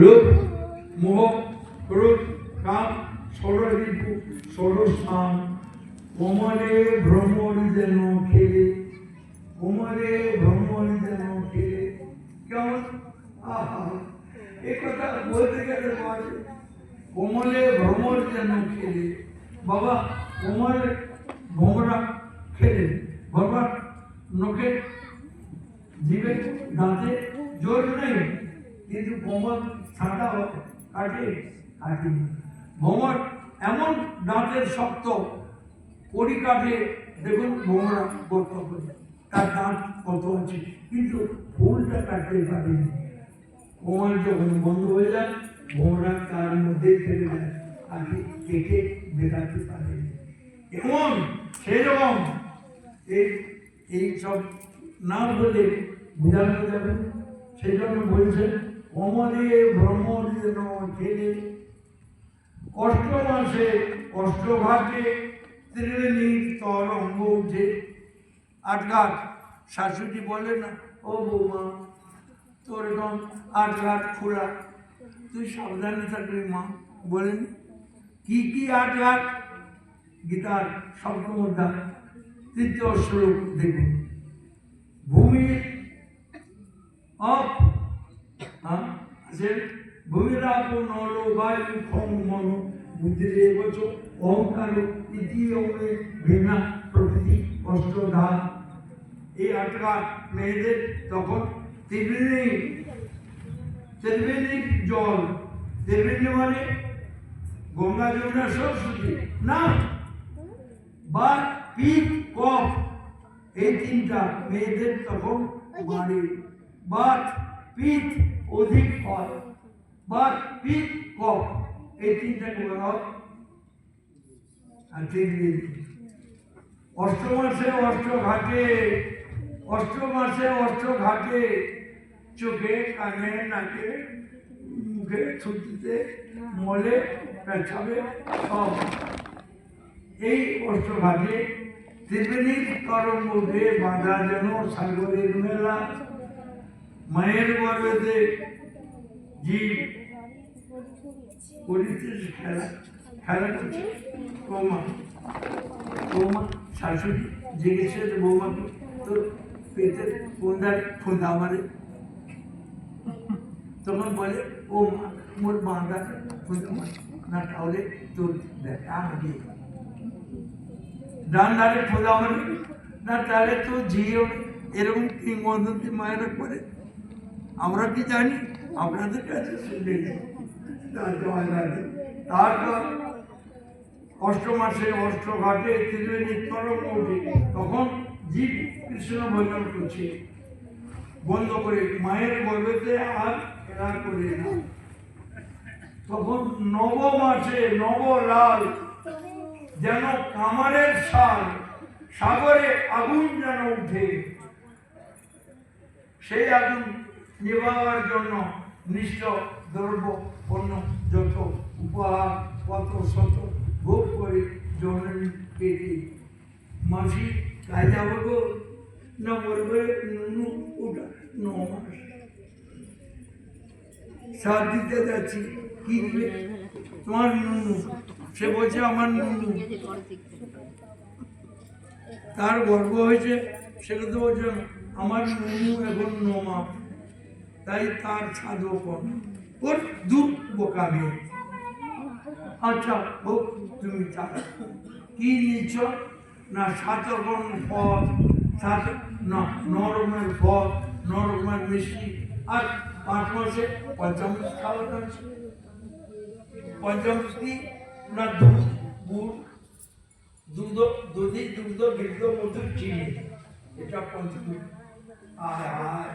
লোভ মোহ, ক্রোধ, কাম ষড়রিপু ষড়স্থান। কোমরে ভ্রমণ যেন খেলে কোমরে ভ্রমণ যেন খেলে কেমন? এ কথা বলতে গেলে কোমলে ভ্রমণ যেন খেলে বাবা, কোমলে ভ্রমরা খেলে। বাবা নখে জিভে দাঁতে জোর নেই। কিন্তু ঠান্ডা হয় কাটে কাটে ভ্রমর এমন দাঁতের শক্ত কড়ি কাটে, দেখুন ভ্রমরা গল্প করে তার দাঁত কত আছে, কিন্তু ফুলটা কাটতে পারেনি ভ্রমর যখন বন্ধ হয়ে যায় ভ্রমরা তার মধ্যে ফেলে যায় তাকে কেটে বেড়াতে পারেনি এমন সেরকম এই এই সব না বলে বোঝানো যাবে সেই জন্য বলছেন অমরে ভ্রমর যেন খেলে কষ্ট মাসে, কষ্ট ঘাটে ত্রিবেণীর তরঙ্গ উঠে। আটঘাট, শাশুড়ি বলে না, ও বৌমা, তোর এরকম আটঘাট খোলা। তুই সাবধানে থাকবি মা। বলেন, কি কি আটঘাট? গীতার শব্দমধ্যা তৃতীয় শ্লোক দেখুন। ভূমির অপ হ্যাঁ? আছে ভূমির আপ নল বায়ু ক্ষম মন বুদ্ধিরে বচ অহংকার তৃতীয় ভিন্না প্রকৃতি অষ্টধা। এই আটকার মেয়েদের তখন ত্রিবেণী ত্রিবেণীর জল। ত্রিবেণী মানে গঙ্গা যমুনা সরস্বতী। না বা পিঠ কফ এই তিনটা মেয়েদের তখন বাড়ে বাত পিঠ অধিক হয় বাত পিঠ কফ এই তিনটাকে বলা অষ্ট মাসে অষ্ট ঘাটে অষ্ট মাসে অষ্ট ঘাটে চোখে, কানে, নাকে, মুখে, ছুটিতে, মলে, পেছাবে, সব। এই অষ্টঘাটে ত্রিবেণীর তরঙ্গে বাঁধা যেন সাগরের মেলা। মায়ের গর্বেতে জীব করিতেছে খেলা খেলা করছে বৌমা। বৌমা শাশুড়ি যে পেটের কোনটার ফোঁদা মারে তখন বলে, ও মা, মোর বাঁধা ফোঁদা মারে। না, তাহলে তোর দেখা হবে ডান ধারে ফোঁদা মারে না, তাহলে তো ঝিও এরকম কিংবদন্তি মায়েরা করে? আমরা কি জানি? আপনাদের কাছে শুনে তারপর অষ্ট মাসে অষ্ট ঘাটে ত্রিবেণী তরঙ্গ ওঠে তখন জীব কৃষ্ণ ভজন করছে। বন্ধ করে মায়ের গর্ভেতে আর এরা করে না। তখন নব মাসে নব লাল যেন কামারের সাল সাগরে আগুন যেন উঠে। সেই আগুন নিভাবার জন্য নিষ্ঠ দ্রব্য, পণ্য, যত উপহার, কত শত ভোগ করে জননী পেটে মাসি, কাজ যাব না মরবে ওটা ন মাস। সার দিতে যাচ্ছি, কি দিবে? তোমার নুনু। সে বলছে, আমার নুনু। তার গর্ব হয়েছে, সেটা তো বলছে, আমার নুনু এখন নোমা তাই তার কম ওর দূর বোকা মেয়ে আচ্ছা হোক তুমি কি নিচ্ছ না সাত রকম ফল সাত, না ন রকমের ফল ন রকমের মিষ্টি। আর পাঁচ মাসে পঞ্চামৃত খাওয়া যাচ্ছে পঞ্চামৃত কি? না, দুধ, গুড়, দুধ দুধি দুগ্ধ বৃদ্ধ মধুর চিনি। এটা পঞ্চমী আর আয়।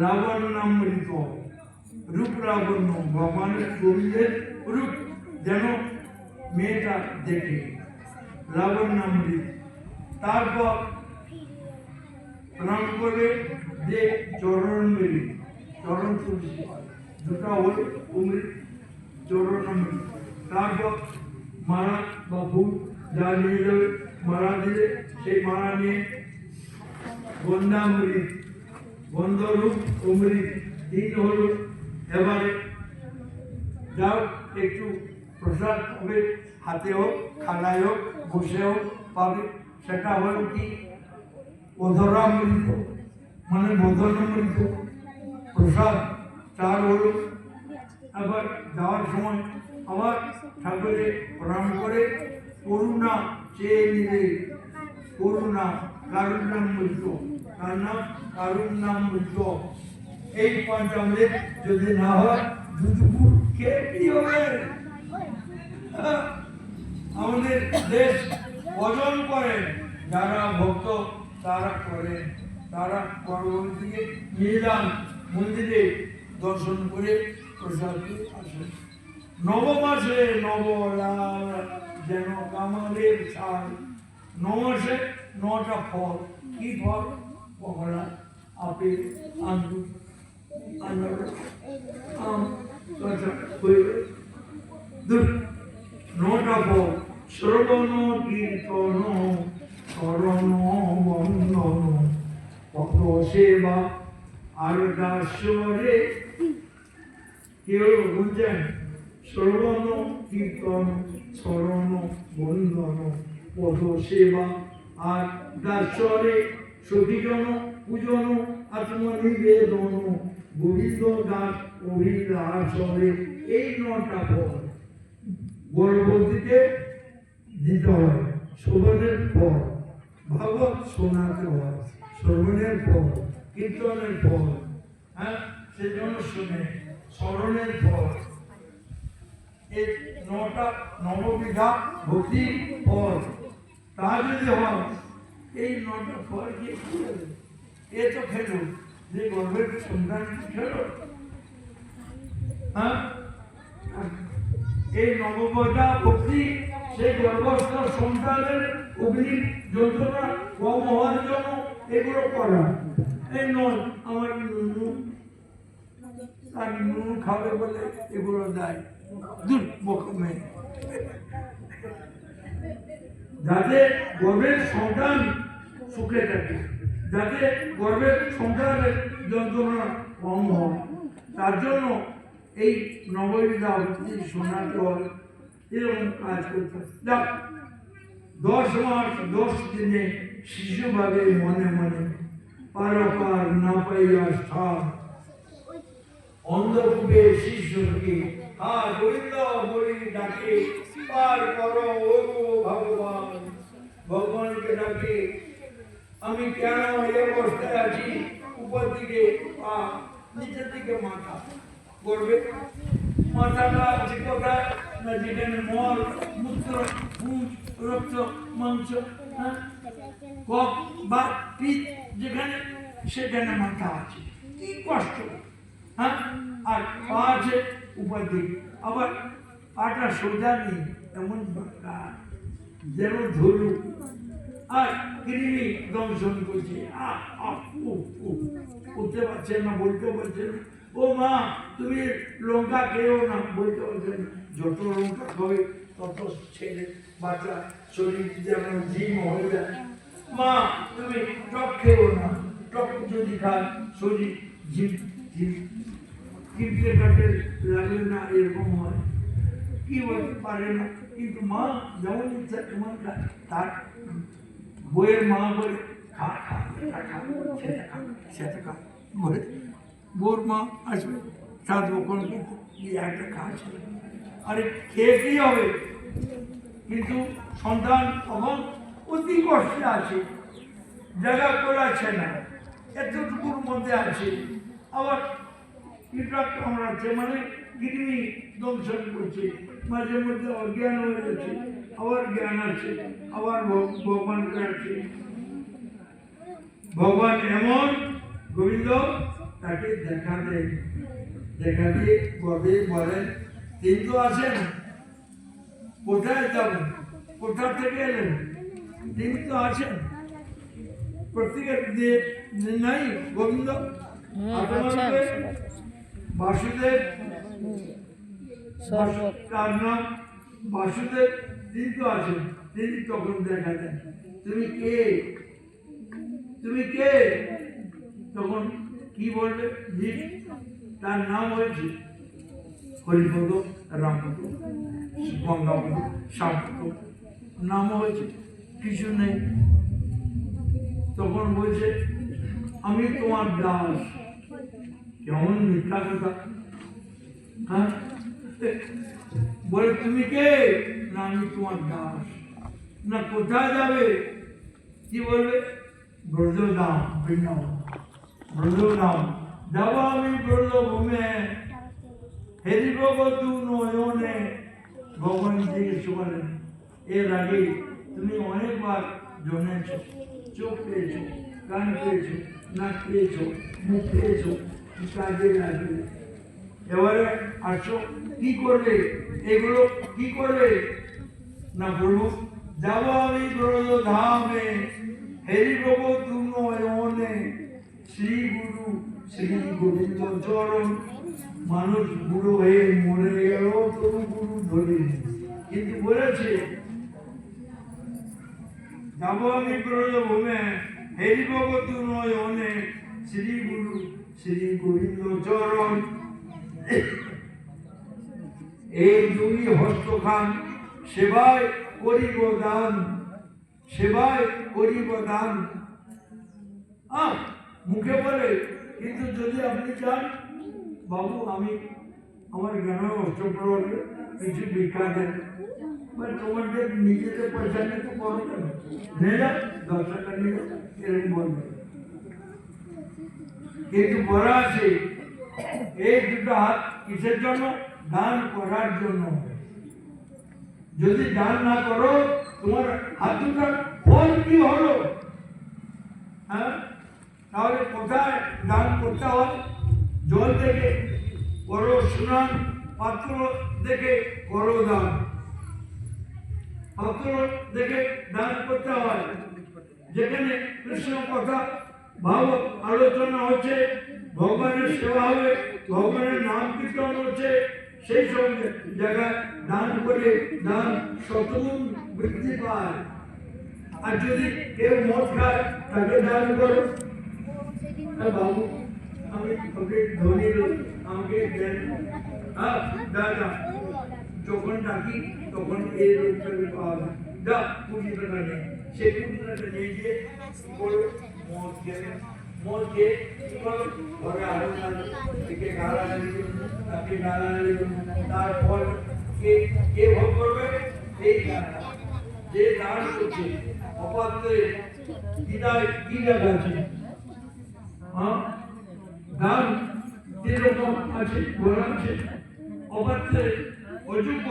রাবণ নাম মৃত রূপ লাবণ্য ভগবানের গোবিন্দের রূপ যেন মেয়েটা দেখে লাবণ্যামৃত তারপর প্রণাম করে যে চরণ মিলি চরণ তুলসী দুটা হল অমৃত চরণ অমৃত তারপর মালা বা ফুল যা নিয়ে যাবে মালা দিলে সেই মালা নিয়ে গন্ধামৃত গন্ধরূপ অমৃত তিন হল। এবারে যাও, একটু প্রসাদ হবে। হাতে হোক, খানায় হোক, বসে হোক, পাবে। সেটা হলো কি? অধরামৃত মানে বোধনামৃত প্রসাদ, চার হলো। আবার যাওয়ার সময় আবার ঠাকুরে প্রণাম করে করুণা চেয়ে নিলে করুণা কারুণামৃত তার নাম কারুণামৃত এই পঞ্চামৃত যদি না হয় দুদুপুর কে কি হবে? আমাদের দেশ অর্জন করেন যারা ভক্ত, তারা করেন তারা পরবর্তীকে নিয়ে যান মন্দিরে দর্শন করে প্রসাদ আসেন নবমাসে নবলাল যেন কামালের ছাল নমাসে নটা ফল। কি ফল? কমলা আপেল আঙ্গুর আনারস আম নটা ফল শ্রবণ কীর্তন শরণ বন্দন পদ সেবা আর দাসরে কেউ বুঝছেন শ্রবণ কীর্তন শরণ বন্দন পদ সেবা আর দাসরে সতীজন পূজন আত্মনিবেদন গোবিন্দ দাস অভিলাষরে এই নটা ফল গর্ভবতীকে দিতে হয়। শোভনের ফল ভাগবত শোনাতে হয় শ্রবণের ফল কীর্তনের ফল হ্যাঁ সেজন্য শুনে, স্মরণের ফল এই নটা নববিধা ভক্তি ফল তা যদি হয় এই নটা ফল খেলো? এ তো খেলো। যে গর্ভের সন্তান খেলো। হ্যাঁ? এই নববধা ভক্তি সেই গর্ভস্থ সন্তানের অগ্নি যন্ত্রণা কম হওয়ার জন্য এগুলো করা। এই নয়, আমার নুনু। তার নুনু খাবে বলে এগুলো দেয়। দূর বকমে। যাতে গর্ভের সন্তান সুখে থাকে, যাতে গর্ভের সন্তানের যন্ত্রণা কম হয় তার জন্য এই নববিধা ভক্তি শোনাতে হয় এরকম কাজ করতে। যাক, দশ মাস, দশ দিনে শিশুভাবে মনে মনে পারাপার না পাইয়া স্থান অন্ধকূপে শিশুকে হা গোবিন্দ বলি ডাকে পার করো ও গো ভগবান ভগবানকে ডাকে আমি কেন এই অবস্থায় আছি উপর দিকে পা নিচের দিকে মাথা করবে মাথাটা আছে কোথায় না যেখানে মল মূত্র পুঁজ রক্ত মাংস হ্যাঁ কক বা পিঠ যেখানে সেখানে মাথা আছে কি কষ্ট হ্যাঁ আর পা আছে উপর দিকে আবার পাটা সোজা নেই, এমন বাঁকা। যেন ধরু আর কৃমি দংশন করছে। উঠতে পারছেন না, বলতে পারছেন ও মা, তুমি লঙ্কা খেয়েও না, বলতে পারছেন না। যত লঙ্কা খাবে, তত ছেলে বাচ্চা শরীর যেমন জিম হয়ে যায়। মা, তুমি টক খেয়েও না। টক যদি খায়, শরীর জিম ঝিম কিনতে কাটে লাগে না, এরকম হয়। কি বলতে পারে না। কিন্তু মা যেমন ইচ্ছা তেমন তার বইয়ের মা বলে, খা খা এটা খা সেটা খা বলে, বোর মা আসবে বকন কি একটা খাচ্ছে আরে খেয়ে কি হবে? কিন্তু সন্তান তখন অতি কষ্টে আছে, জায়গা করাচ্ছে না, এতটুকুর মধ্যে আছে। আবার আমরা কামড়াচ্ছে মানে কৃমি দংশন করছে মাঝে মধ্যে অজ্ঞান হয়ে যাচ্ছে আবার জ্ঞান আছে আবার ভগ- ভগবানকে আছে ভগবান এমন গোবিন্দ তাকে দেখা দেয়। দেখা দিয়ে বলে বলেন কিন্তু আসেন কোথায় যাবেন? কোথা থেকে এলেন? তিনি তো আসেন। প্রত্যেকের দিয়ে নাই গোবিন্দ আপনাকে আছেন। বাসুদেব তার নাম বাসুদেব তো আছেন তিনি তখন দেখা দেন তুমি কে? তুমি কে? তখন কি বলবে? তার নাম হয়েছে হরিপদ রামপদ গঙ্গাপদ শ্যামপদ নাম হয়েছে কিছু নেই তখন বলছে, আমি তোমার দাস। কেমন মিথ্যা কথা। হ্যাঁ বলে তুমি কে না আমি তোমার দাস না কোথায় যাবে কি বলবে ব্রজধাম বৃন্দাবন ব্রজধাম যাব আমি ব্রজভূমে হেরিব তু নয়নে ভগবান জিজ্ঞেস করেন এর আগে তুমি অনেকবার জমেছ চোখ পেয়েছ কান পেয়েছ নাক পেয়েছ মুখ পেয়েছ কি কাজে লাগবে এবারে আসো কি করবে? এগুলো কি করবে? না বলব। যাব আমি ব্রজ ধামে। হেরি প্রভু শ্রী গুরু, শ্রী গোবিন্দ চরণ। মানুষ বুড়ো হয়ে মরে গেল, তবু গুরু ধরে কিন্তু বলেছে, যাব আমি ব্রজ ভূমে। হেরি প্রভু তুমনে শ্রী গুরু, শ্রী গোবিন্দ চরণ। এই দুই হস্তখান সেবায় করিব দান, সেবায় করিব দান। মুখে বলে, কিন্তু যদি আপনি চান, বাবু, আমি আমার গ্রামে অষ্টপ্রহর কিছু ভিক্ষা দেন। বা তোমাদের নিজেদের পয়সা নিয়ে তো করো কেন? নিয়ে যাও, দশ টাকা নিয়ে এরকম বলবে। কিন্তু বলা আছে এই দুটো হাত কিসের জন্য? দান করার জন্য। যদি দান না করো, তোমার হাত দুটার ফল কি হলো? হ্যাঁ? তাহলে কোথায় দান করতে হয়? জল থেকে করো স্নান, পাত্র দেখে করো দান। পাত্র দেখে দান করতে হয়। যেখানে কৃষ্ণ কথা ভাব আলোচনা হচ্ছে ভগবানের সেবা হবে ভগবানের নাম কীর্তন হচ্ছে, সেই সব জায়গায় দান করে, দান শতগুণ বৃদ্ধি পায়। আর যদি কেউ মদ খায়, তাকে দান করো। বাবু, আমি তোকে ধনী আমাকে দেন। হ্যাঁ দাদা যখন ডাকি, তখন এই রোগটাকে পাওয়া যায়। যা কুড়ি নেই সেই কুড়ি নিয়ে গিয়ে মদ খেলে গালাগালি করবে, তাকে গালাগালি করবে। তারপর কে কে ভোগ করবে? এই গালা যে দান করছে অপাত্রে বিদায় জায়গা আছে। হ্যাঁ দান যেরকম আছে বলা আছে অপাত্রে অযোগ্য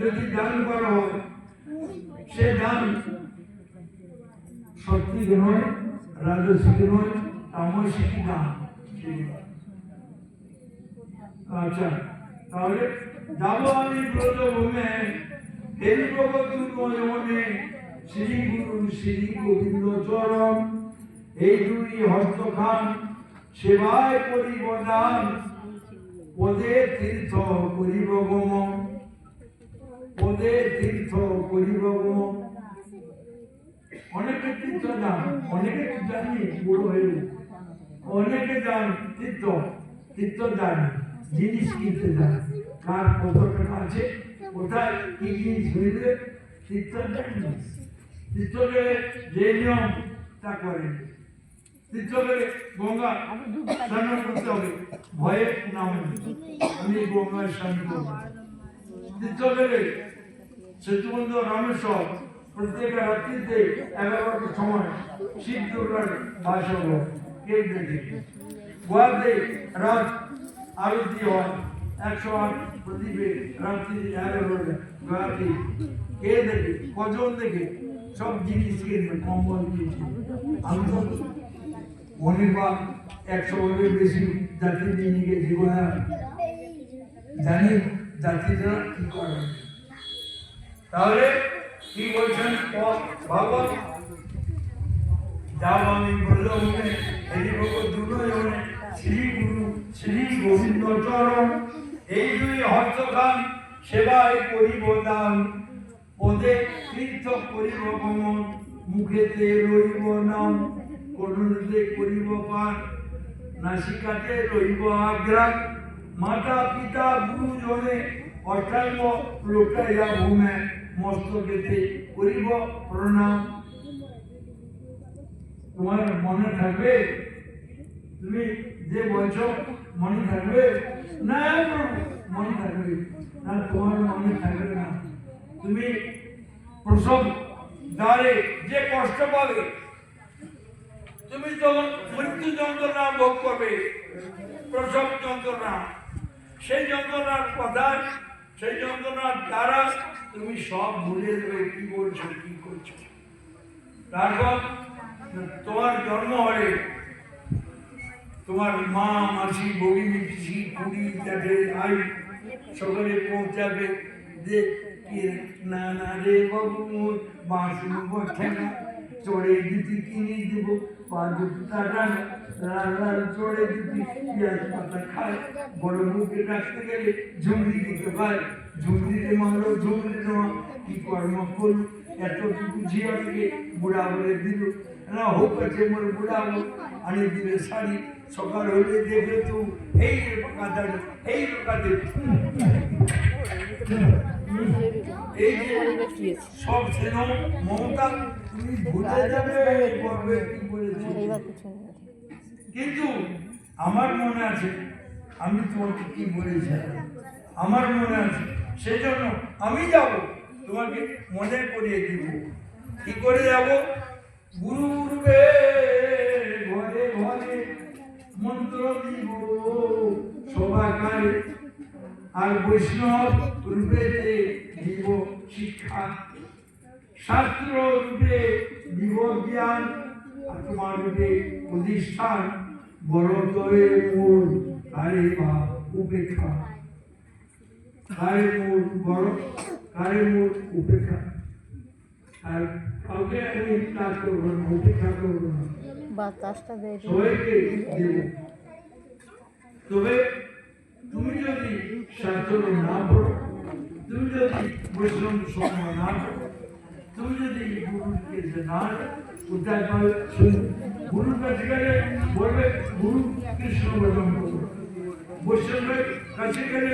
যদি দান করা হয় সে দান সত্যিক নয় রাজসিক নয় তামসিক দান আচ্ছা তাহলে যাব আমি ব্রজভূমে। প্রগতি নয়নে শ্রী গুরু শ্রী গোবিন্দ চরণ। এই দুই হস্তখান সেবায় করিব দান পদে তীর্থ করিব গমন পদে তীর্থ করিব গমন অনেকে তীর্থ যান অনেকে জানি বুড়ো হয়ে অনেকে যান তীর্থ তীর্থ যান জিনিস কিনতে যান। কার কত টাকা আছে? কোথায় কি জিনিস হইলে তীর্থ যান তীর্থ গেলে যে নিয়ম, তা করেন তীর্থ গেলে গঙ্গা স্নান করতে হবে। ভয়ে নামে আমি গঙ্গায় স্নান করব। তীর্থ গেলে সেতুবন্ধ রামেশ্বর প্রত্যেক রাত্রিতে এগারোটার সময় শিব দুর্গার বাস হলো কে দেখে গোয়াতে রাত আরতি হয়, একশো আট প্রদীপে রাত্রি এগারোটা গোয়াতে কে দেখে, কজন দেখে, সব জিনিস কিনবে কম্বল কিনবে আমি তো অনেক বা একশো বছরের বেশি জাতি নিয়ে গিয়ে জীবনে জানি জাতিরা কি করে। তাহলে কি বলছেন? ভগবান যাও আমি বললাম হরি ভগত দুজনে শ্রী গুরু, শ্রী গোবিন্দ চরণ। এই দুই হস্তখান সেবায় করিব দান। পদে তীর্থ করিব গমন, মুখেতে রইব নাম। করুণতে করিব পান নাসিকাতে রইব আগ্রাম মাতা পিতা গুরুজনে অষ্টাঙ্গ লোটাইয়া ভূমে। মস্তকেতে করিব, প্রণাম। তোমার মনে থাকবে? তুমি যে বলছো, মনে থাকবে? না মনে থাকবে। না, তোমার মনে থাকবে না। তুমি প্রসব দ্বারে যে কষ্ট পাবে, তুমি যখন মৃত্যু যন্ত্রণা ভোগ করবে, প্রসব যন্ত্রণা, সেই যন্ত্রণার কথা সেই যন্ত্রণার দ্বারা তুমি সব ভুলে দেবে কি বলছো, কি করছ। তারপর তোমার জন্ম হলে তোমার মা, মাসি বগিনী পিসি কুড়ি যাতে আই সকলে পৌঁছাবে। যে না না রে বাবু বাঁশি বসে চড়ে দিতি, কিনে দিব। পা দুটি টাকা না লাল লাল চড়ে দিতি, পেঁয়াজ পাতা খায় বড় মুখে রাখতে গেলে ঝুমরি দিতে পায় ঝুমরিতে মারো ঝুমরি নেওয়া কি কর্ম করল? এতটুকু ঝিয়াকে বুড়া বলে দিল, না হোক আছে মোর বুড়া আনি দিলে শাড়ি, সকাল হলে দেখলে তো এই রে পাকা দাঁড়ি, এই পাকাতে এই সব সেন মমতা, তুমি ভুলে যাবে করবে কি বলেছি কিন্তু আমার মনে আছে, আমি তোমাকে কি বলেছিলাম আমার মনে আছে, সেই জন্য আমি যাব, তোমাকে মনে করিয়ে দিব। কি করে যাব? গুরু গুরুবে ঘরে ঘরে মন্ত্র দিব সবাইকারে আর বৈষ্ণব রূপেতে দিব শিক্ষা। শাস্ত্র রূপে দিব জ্ঞান আর তোমার রূপে প্রতিষ্ঠান বড় দয়ে মূল কারে বা উপেক্ষা। কারে মূল বড় কারে মূল উপেক্ষা। আর কাউকে আমি কাজ করব না উপেক্ষা করব না। বাতাসটা সবাইকে দেব। তবে তুমি যদি শাস্ত্র না পড়ো তুমি যদি বৈষ্ণব সময় না তুমি যদি গুরুর কাছে না উদ্ধার করে গুরুর কাছে গেলে বলবে, গুরু কৃষ্ণ বৈষ্ণবের কাছে গেলে